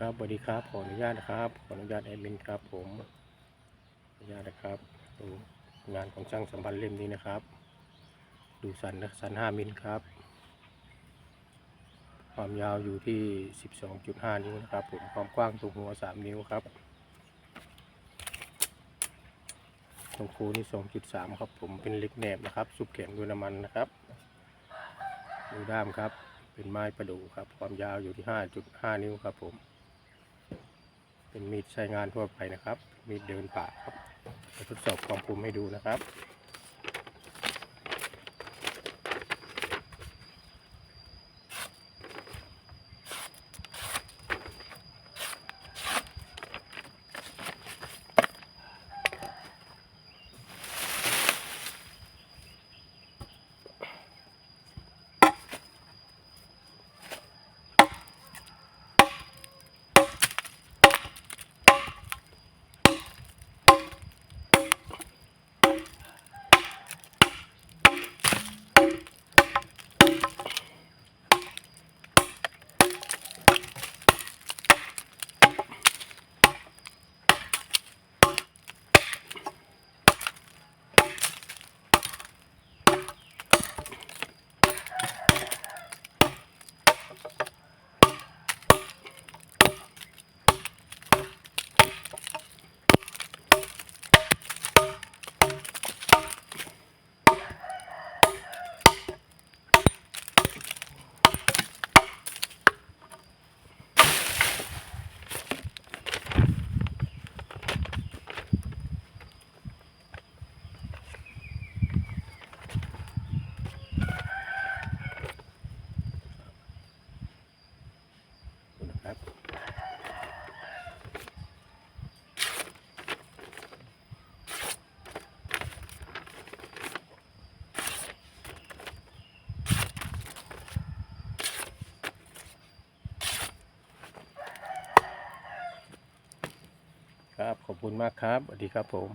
ครับสวัสดีครับ ขออนุญาตนะครับ ขออนุญาตแอดมินครับ ผมอนุญาตนะครับดูงานของช่างสัมพันธ์เล่มนี้นะครับ ดูสันนะสันห้ามิลครับ ความยาวอยู่ที่12.5นิ้วนะครับผมความกว้างตรงหัว3นิ้วครับตรงคูนี่2.3ครับ ผมเป็นเหล็กแหนบนะครับสุบแข็งด้วยน้ำมันนะครับดูด้ามครับ เป็นไม้ประดู่ครับ ความยาวอยู่ที่5.5นิ้วครับผม เป็นมีดใช้งานทั่วไปนะครับ มีดเดินป่าครับทดสอบความคมให้ดูนะครับ ครับขอบคุณมากครับสวัสดีครับผม